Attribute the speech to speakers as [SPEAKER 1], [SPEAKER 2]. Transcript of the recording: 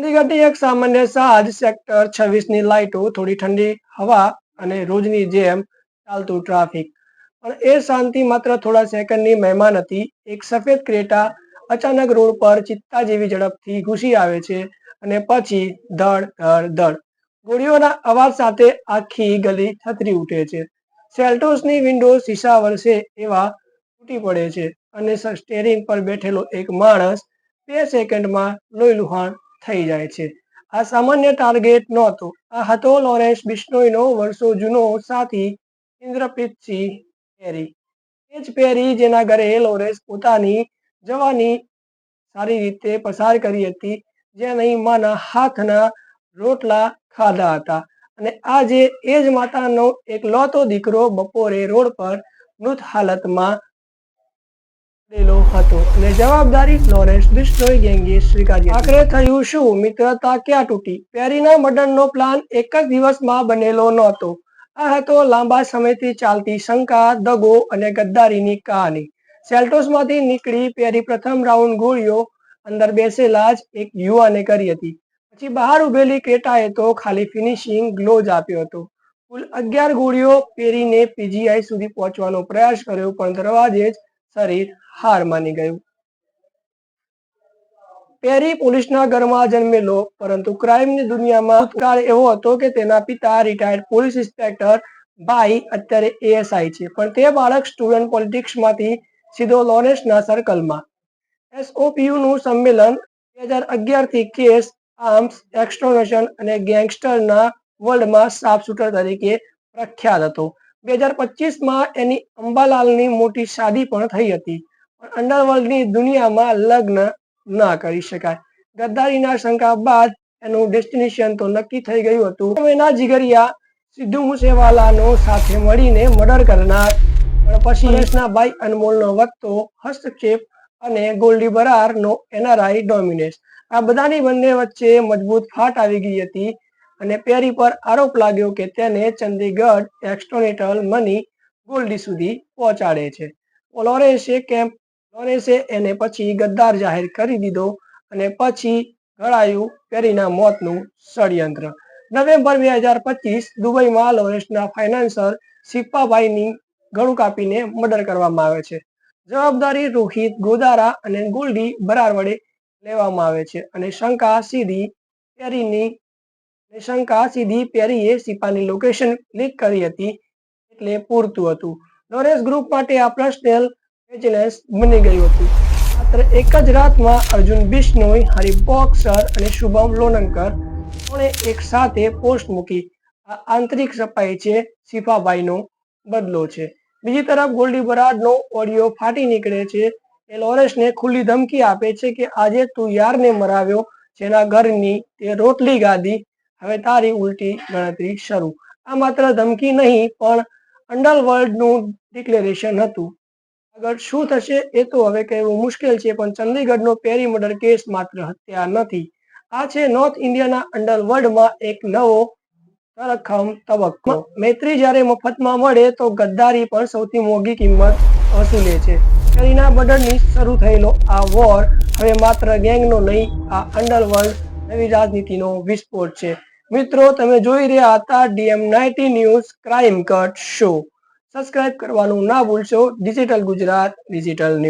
[SPEAKER 1] ચંદીગઢની એક સામાન્ય સાજ સેક્ટર છવ્વીસની લાઇટો, થોડી ઠંડી હવા અને રોજની જેમ ચાલતું ટ્રાફિક પણ એ શાંતિ માત્ર થોડા સેકન્ડની મહેમાન હતી. એક સફેદ ક્રેટા અચાનક રોડ પર ચિત્તા જેવી ઝડપથી ઘૂસી આવે છે અને પછી ધડ ધડ ધડ. ગોળીઓના અવાજ સાથે આખી ગલી છતરી ઉઠે છે. સેલ્ટોસની વિન્ડો શીશા વરસે એવા તૂટી પડે છે અને સ્ટેરિંગ પર બેઠેલો એક માણસ બે સેકન્ડમાં લોહી લુહાણ થઈ જાય છે. આ સામાન્ય ટાર્ગેટ નહોતો. આ હતો લોરેન્સ બિશ્નોઈનો વર્ષો જૂનો સાથી ઇન્દ્રપ્રીતસિંહ પેરી એ જ પેરી જેના ઘરે લોરેન્સ પોતાની જવાની સારી રીતે પસાર કરી હતી. જેની માના હાથના રોટલા ખાધા હતા. અને આજે એ જ માતાનો એકલોતો દીકરો બપોરે રોડ પર મૃત હાલતમાં પડેલો હતો અને જવાબદારી લોરેન્સ ડિસ્ટ્રોય ગેંગે સ્વીકારી આખરે થયું શું? મિત્રતા ક્યાં તૂટી? પેરીના મર્ડરનો પ્લાન એક જ દિવસમાં બનેલો નહોતો. આ હતો લાંબા સમયથી ચાલતી શંકા, દગો અને ગદ્દારીની કહાની. સેલ્ટોસમાંથી નીકળી પેરી પ્રથમ રાઉન્ડ ગોળીઓ અંદર બેસેલા જ એક યુવાને કરી હતી. પછી બહાર ઉભેલી ક્રેટાએ તો ખાલી ફિનિશિંગ ગ્લો જ આપ્યો હતો. કુલ અગિયાર ગોળીઓ પેરીને પીજીઆઈ સુધી પહોંચવાનો પ્રયાસ કર્યો, પણ દરવાજે જ શરીર હાર માની ગયું. પેરી પોલીસના ઘરમાં જન્મેલો, પરંતુ ક્રાઇમની દુનિયામાં એવો હતો કે તેના પિતા રિટાયર્ડ પોલીસ ઇન્સ્પેક્ટર ભાઈ અત્યારે એએસઆઈ છે. પણ તે બાળક સ્ટુડન્ટ પોલિટિક્સમાંથી સીધો લોરેન્સના સર્કલમાં એસઓપીયુનું સંમેલન બે હજાર અગિયારથી કેસ, આર્મ્સ એક્સ્ટોર્શન અને ગેંગસ્ટરના વર્લ્ડમાં સાફ શૂટર તરીકે પ્રખ્યાત હતો. બે હજાર પચીસમાં એની અંબાલાલની મોટી શાદી પણ થઈ હતી. પણ અંડરવર્લ્ડની દુનિયામાં લગ્ન ના કરી શકાય. ગદ્દારીના શંકા બાદ એનું ડેસ્ટિનેશન તો નક્કી થઈ ગયું હતું. એના જીગરિયા સિદ્ધુ મુસેવાલાનો સાથે મળીને મર્ડર કરનાર. પણ પછી સુરેશના ભાઈ અનમોલનો વધતો હસ્તક્ષેપ અને ગોલ્ડી બરારનો એનઆરઆઈ ડોમિનેસ આ બધાની બંને વચ્ચે મજબૂત ફાટ આવી ગઈ હતી. અને પેરી પર આરોપ લાગ્યો કે તેને ચંદીગઢ એક્સ્ટોનિટલ મની ગોલ્ડી સુધી પહોંચાડે છે. લોરેન્સે કેમ્પ લોરેન્સે એને પછી ગદ્દાર જાહેર કરી દીધો અને પછી ઘડાયું પેરીના મોતનું ષડયંત્ર. નવેમ્બર બે હજાર પચીસ દુબઈમાં લોરેન્સના ફાઇનાન્સર સિપ્પાભાઈની ગળું કાપીને મર્ડર કરવામાં આવે છે. જવાબદારી રોહિત ગોદારા અને ગોલ્ડી બરાર વડે લેવામાં આવે છે અને શંકા સીધી પેરીની અને શંકા સીધી પેરીએ સિપાની લોકેશન ક્લિક કરી હતી એટલે પૂરતું હતું. લોરેન્સ ગ્રુપ માટે આ પર્સનલ વિજિલન્સ બની ગયું હતું. માત્ર એક જ રાતમાં અર્જુન બિશ્નોઈ હરિબોક્સર અને શુભમ લોનંકર ત્રણે એક સાથે પોસ્ટ મૂકી. આ આંતરિક સફાઈ છે સિફાભાઈનો બદલો છે. બીજી તરફ ગોલ્ડી બરાડનો ઓડિયો ફાટી નીકળે છે એ લોરેન્સને ખુલ્લી ધમકી આપે છે કે આજે તું યારને મરાવ્યો, જેના ઘરની તે રોટલી ગાધી હવે તારી ઉલટી ગણતરી શરૂ. આ માત્ર ધમકી નહીં, પણ અંડરવર્લ્ડનું ડિક્લેરેશન હતું. આગળ શું થશે એ તો હવે કહેવું મુશ્કેલ છે, પણ ચંદીગઢનો પેરી મર્ડર કેસ માત્ર હત્યા નથી. આ છે નોર્થ ઇન્ડિયાના અંડરવર્લ્ડમાં એક નવો તરખમ તબક્કો. મૈત્રી જ્યારે મફતમાં મળે તો ગદ્દારી પણ સૌથી મોંઘી કિંમત વસૂલે છે. કરીના મર્ડરની શરૂ થયેલો આ વોર હવે માત્ર ગેંગનો નહીં, આ અંડરવર્લ્ડ નવી રાજનીતિનો વિસ્ફોટ છે. મિત્રો, તમે જોઈ રહ્યા હતા DM ninety news crime cut show. Subscribe કરવાનું ના ભૂલશો. Digital Gujarat digital news